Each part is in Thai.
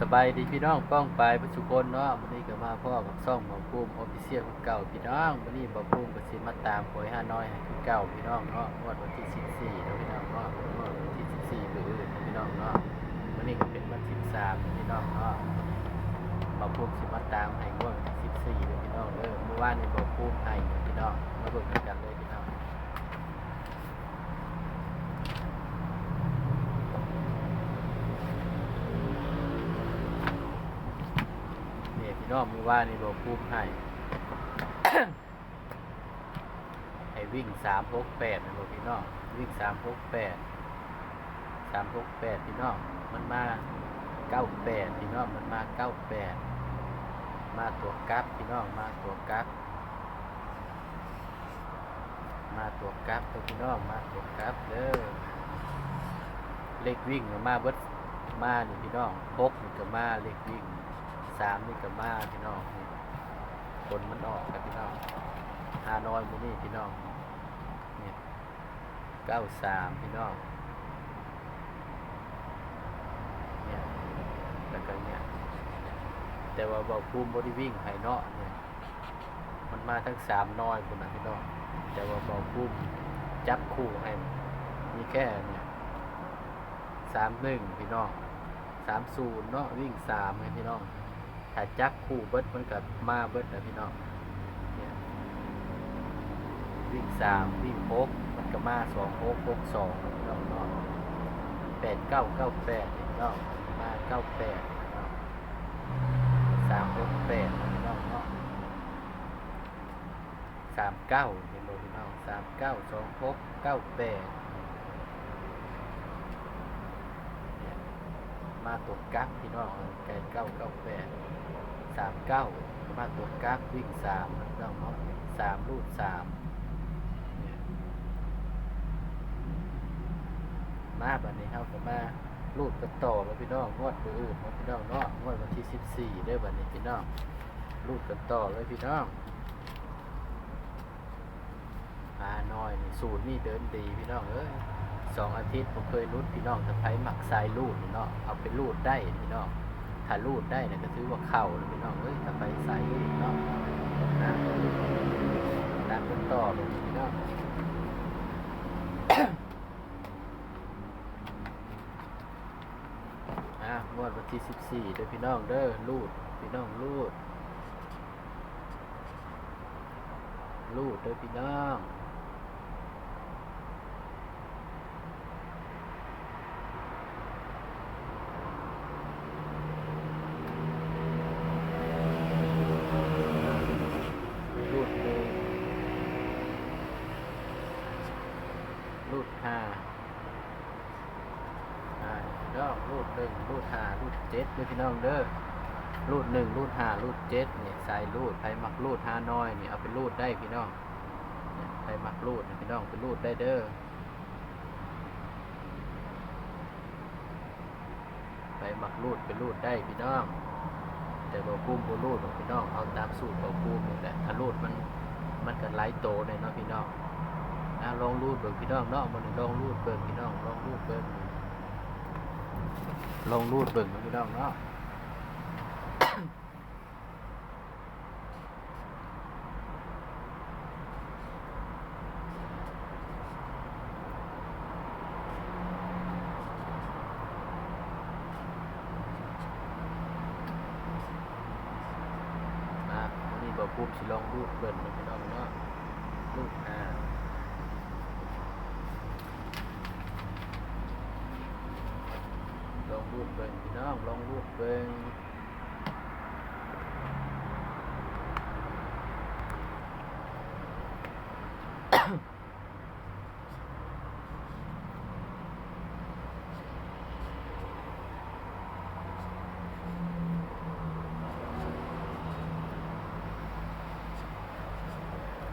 สบายดีพี่น้องป้องปลายประชุคนเนาะวันนี้ก็มาพ่อกับซ่องหมอภูมิออฟฟิเชียลเก่าพี่น้องวันนี้หมอภูมิก็สิมาตามหวยห้าน้อยให้คือเก่าพี่น้องเนาะงวดวันที่14แล้วพี่น้องเนาะงวดวันที่14หรืออื่นพี่น้องเนาะวันนี้ก็เป็นวันที่13พี่น้องเนาะหมอภูมิสิมาตามให้งวดวันที่14เลยพี่น้องเด้อเมื่อวานนี้หมอภูมิให้พี่น้องมาเบิ่งกันเลยพี่น้อง เพี่น้องมือว่านี่บอกพูดให้ ให้วิ่งสามหกแปดนะบอกพี่น้องวิ่งสามหกแปดสามหกแปดพี่น้องมันมาเก้าแปดพี่น้องมันมาเก้าแปดมาตัวกับพี่น้องมาตัวกับมาตัวกับตัวพี่น้องมาตัวกับเด้อเลขวิ่งมาเบิดมานี่พี่น้องหกนี่ก็มาเลขวิ่ง สามนี่ก็มาพี่น้องนี่คนมันออกกันพี่น้องฮานอยมือนี่พี่น้องเนี่ยเก้าสามพี่น้องเนี่ยแล้วก็เนี่ยแต่ว่าบอกภูมิบริวิ่งไห้เนาะเนี่ยมันมาทั้งสามน้อยคนนะพี่น้องแต่ว่าบอกภูมิจับคู่ให้มีแค่เนี่ยสามหนึ่งพี่น้องสามศูนย์เนาะวิ่งสามให้พี่น้อง ถ้าจับคู่เบิดมันก็มาเบิดนะพี่น้องวิ่งสามวิ่งหกมันก็มาสองหกหกสองพี่น้องเนาะแปดเก้าเก้าแปดพี่น้องมาเก้าแปดสามหกแปดพี่น้องเนาะสามเก้าเห็นบ่พี่น้องสามเก้าสองหกเก้าแปดเนี่ย มาตัวกักพี่น้องแปดเก้าเก้าแปดสามเก้ามาตัวกราฟวิ่งสามน้องเนาสามรูดสามเนี่ยมาบัดนี้เขาก็มารูดกันต่อแล้วพี่น้องงวดมืออื่นของพี่น้องเนาะงวดวันที่สิบสี่ได้อบัดนี้พี่น้องรูดกันต่อเลยพี่น้องอาน้อยนี่สูตรนี่เดินดีพี่น้องเอ้ย สองอาทิตย์ผมเคยรูดพี่น้องแต่ไผหมักทรายรูดนี่เนาะเอาไปรูดได้พี่น้องถ้ารูดได้เนี่ยก็ถือว่าเข่าเลยพี่น้องเอ้ยถ้าไปใส่เนาะนะตามกันต่อพี่น้องอะงวดวันที่สิบสี่เด้อพี่น้องเด้อรูดพี่น้องรูดรูดเด้อพี่น้อง รูดหนึ่ง รูดห้าอ่าดอกรูดหนึ่งรูดห้ารูดเจ็ดด้วยพี่น้องเด้อรูดหนึ่งรูดห้ารูดเจ็ดเนี่ยใส่รูดใครมักรูดห้าน้อยเนี่ยเอาไปรูดได้พี่น้องเนี่ยใครมักรูดพี่น้องไปรูดได้เด้อไปมักรูดไปรูดได้พี่น้อง แต่บ่กุ้มบ่รูดหรอกพี่น้องเอาตามสูตรบ่กุ้มนี่แหละถ้ารูดมันมันก็หลโตเลยเนาะพี่น้อง อะลองรูดเบิ่งพี่น้องเนาะมันลองรูดเบิ่งพี่น้องลองรูดเบิ่งลองรูดเบิ่งเนาะพี่น้องเนาะมาวันนี้บ่กุ้มสิลองรูดเบิ่งเนาะพี่น้องเนาะรูดอ่า ลองรูดเบิ่งพี่น้องลองรูดเบิ่ง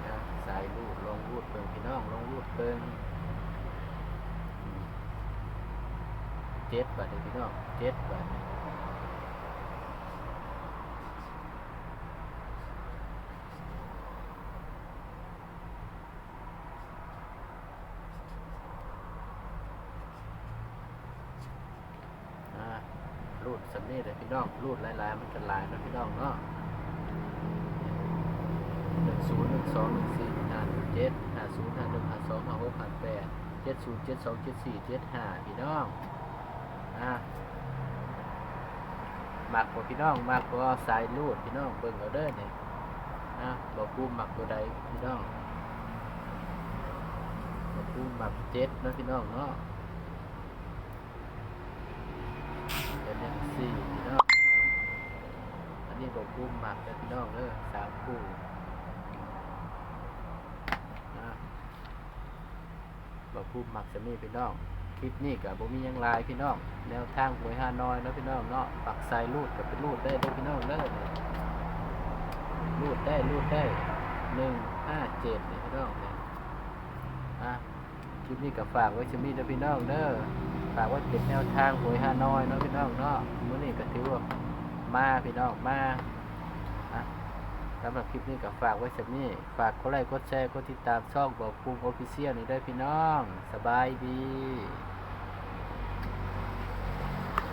นสายรูดลองรูดเบิ่งพี่น้องลองรูดเบิ่งอืมเจ็ดบาทเลยพี่น้องเจ็ดบาทรูดสำเนีเลยพี่น้องรูดหลายๆมันกันหลายนะพี่น้องเนาะหนึ่งศูนย์หนึ่งสองหนึ่งสี่ห้าหนึ่งเจ็ดห้าศูนย์ห้าหนึ่งห้าสองห้าหกห้าแปดเจ็ดศูนย์เจ็ดสองเจ็ดสี่เจ็ดห้าพี่น้อง อะมักกว่พี่น้องมักกว่สายรูดพี่น้องเบิ่งเอาเด้อเนี่ยนะบอกกูมักตัวใดพี่น้องบอกกูมักเจ็ดนะพี่น้องเนาะเป็นยังสี่พี่น้องอันนี้บอกกุ้มหมักแล้วพี่น้องเด้อสามคู่บอกกุ้มหมักจะมีพี่น้อง ลิปนี้กับบ่มียังลายพี่น้องแนวทางหวยฮานอยเนาะพี่น้องเนาะปักสายรูดกับเป็นรูดได้เด้อพี่น้องเด้อรูดได้รูดได้หนึ่งห้าเจ็ดนี่พี่น้องเนี่ยอะคลิปนี้ก็ฝากไว้ชิมีเด้อพี่น้องเด้อฝากไว้เป็นแนวทางหวยฮานอยเนาะพี่น้องเนาะมื้อนี้ก็ถือว่ามาพี่น้องมาอะสำหรับคลิปนี้ก็ฝากไว้สักนี้ ฝากกดไลค์กดแชร์กดติดตามช่องบอกภูมิออฟฟิเชียลนี่ด้วยพี่น้อง สบายดี